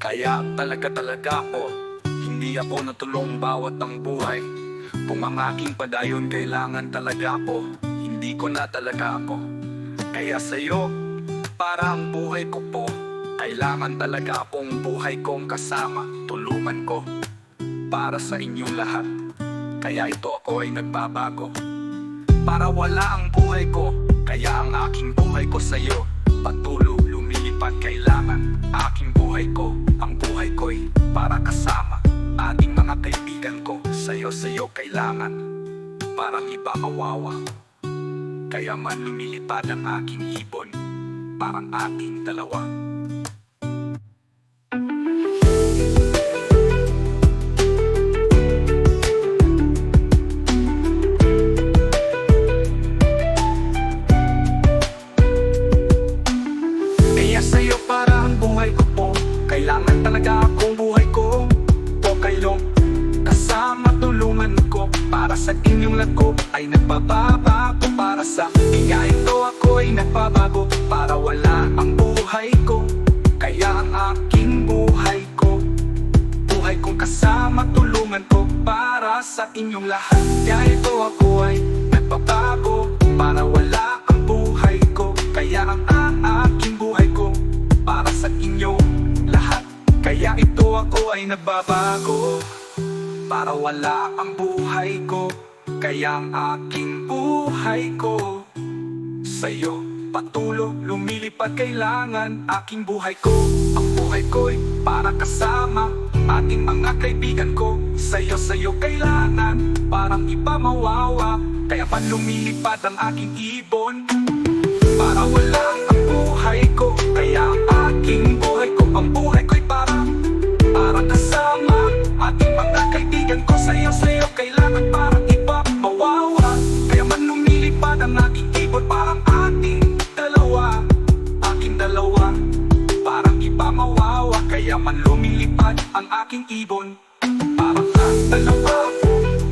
Kaya talaga talaga ako. Hindi ako natulong bawat ang buhay. Kung ang aking padayon kailangan talaga ako. Hindi ko na talaga ako. Kaya sa'yo, para ang buhay ko po Kailangan talaga akong buhay kong kasama. Tulungan ko para sa inyong lahat. Kaya ito ako ay nagbabago. Para wala ang buhay ko Kaya ang aking buhay ko sa'yo. Patuloy lumilipad kailangan Sa'yo sa'yo kailangan Parang iba kawawa. Kaya man lumilipad ang aking ibon Parang ating dalawa Para sa inyong lago ay nagbabago Para sa kaya ito ako ay nagbabago Para wala ang buhay ko. Kaya ang aking buhay ko Buhay kong kasama tulungan ko Para sa inyong lahat. Kaya ito ako ay nagbabago Para wala ang buhay ko. Kaya ang aking buhay ko Para sa inyong lahat. Kaya ito ako ay nagbabago Para wala ang buhay ko Kaya ang aking buhay ko. Sa'yo patulo lumilipad kailangan aking buhay ko. Ang buhay ko'y para kasama ating mga kaibigan ko. Sa'yo sa'yo kailangan parang iba mawawa Kaya pa lumilipad ang aking ibon. Para wala ang buhay ko sa'yo kailangan parang iba mawawa. Kaya man lumilipad ang aking ibon Parang ating dalawa. Aking dalawa Parang iba mawawa. Kaya man lumilipad ang aking ibon Parang ang dalawa.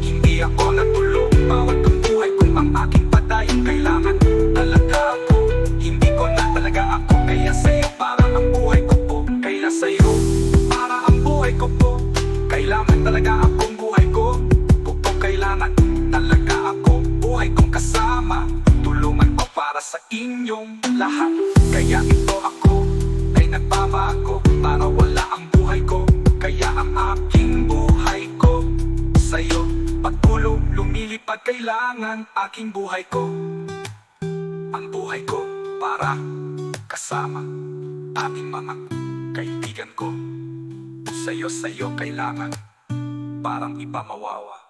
Hindi ako natulog Bawat ang buhay kong ang aking patayin. Kailangan talaga ako Hindi ko na talaga ako Kaya sa'yo. Parang ang buhay ko po Kaya sa'yo. Para ang buhay ko po Kailangan talaga akong Tulungan ko para sa inyong lahat. Kaya ito ako ay nagbabago Para wala ang buhay ko. Kaya ang aking buhay ko Sa'yo. Pagtulong lumilipad Kailangan aking buhay ko. Ang buhay ko para kasama Ating mga kaibigan ko. Sa'yo sa'yo kailangan Parang iba mawawa